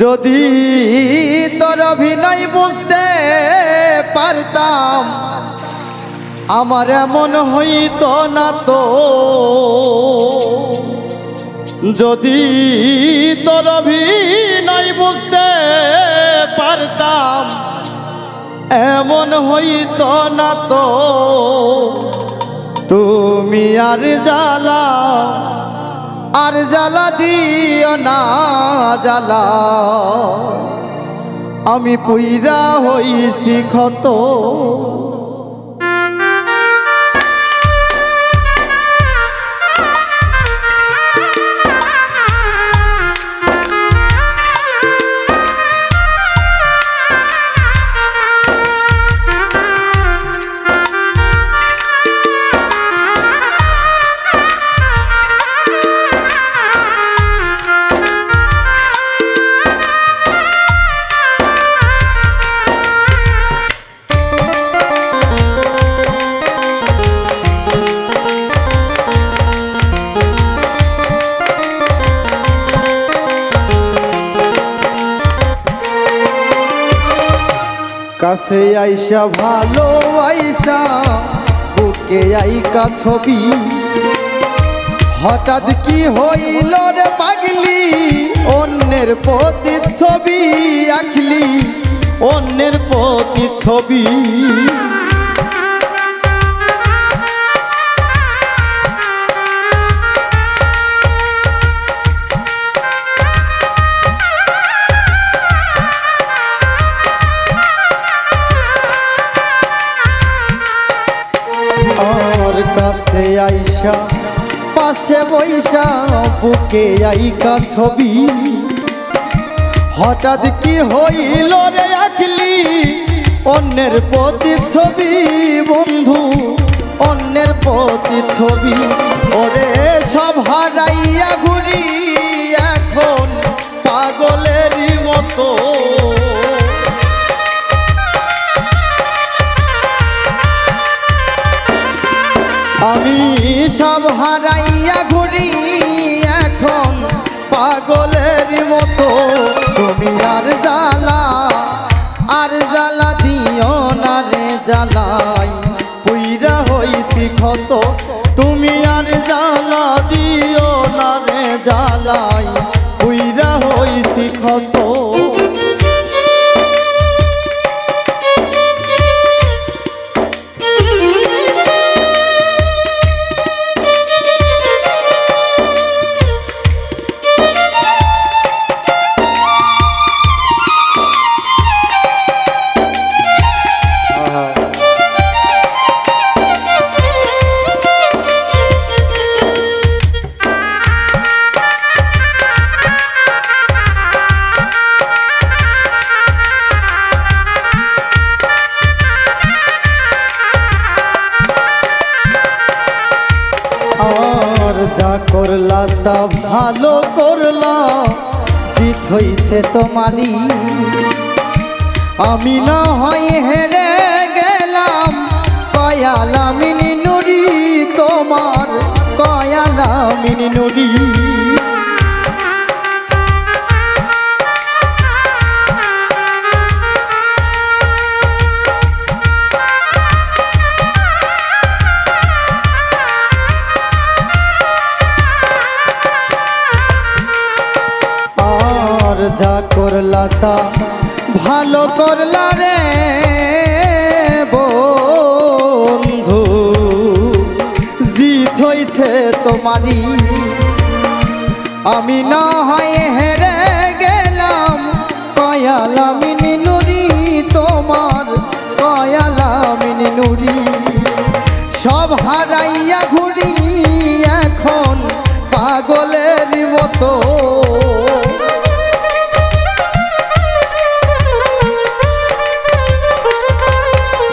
যদি তোর অভিনয় বুঝতে পারতাম, আমার এমন হইতো না তো। যদি তোর অভিনয় বুঝতে পারতাম, এমন হইতো না তো। তুমি আর জ্বালা আর জ্বালা দিও না জ্বালা। আমি পুইরা হইছি ক্ষত। কাছে আইসা, ভালো আইসা, বুকে আইকা ছবি। হঠাৎ কি হইল রে পাগলি? অন্যের প্রতি ছবি আঁকলি, অন্যের প্রতি ছবি। আর কাছে আইসা, পাশে বৈশা বুকে আইকা ছবি। হঠাৎ কি হইল রে আখলি অন্যের প্রতি ছবি, বন্ধু, অন্যের প্রতি ছবি। ওরে সব হারাইয়া ঘুরি, এখন পাগলেরই সব হারাইয়া ঘুরি এখন। পাগলের মতো তুমি আর জ্বালা আর জ্বালা দিও না রে জ্বালাই। পুইরা হইছি ক্ষত, তুমি আর জ্বালা দিও না রে জ্বালাই হইছে তোমারই। আমি না হয় হেরে গেলাম কয়ালামিনী যা করলা তা ভালো করলা রে বন্ধু। জিত হইছে তোমারই। আমি না হয় হেরে গেলাম কয়ালামিনী নুরি তোমার কয়ালামিনী নুরি সব হারাইয়া ঘুরি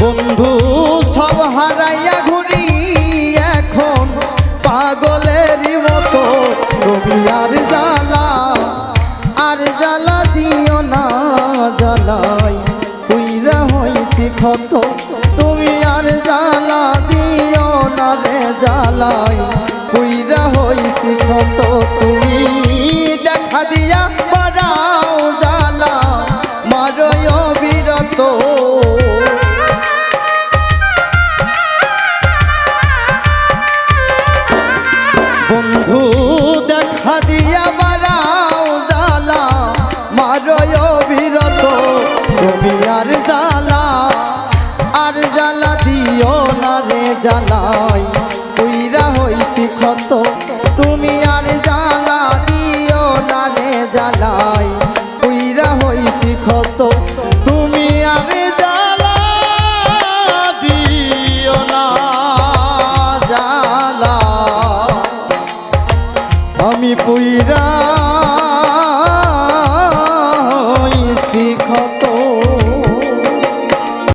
বন্ধু, সব হারাইয়া ঘুরি এখন পাগলের মতো। রবি আর জ্বালা আর জ্বালা দিও না জ্বালাই। তুইরা হইছি ক্ষত, তুমি আর জ্বালা দিও না রে জ্বালাই। তুইরা হইছি ক্ষত, তুমি দেখা দিয়া ক্ষত তুমি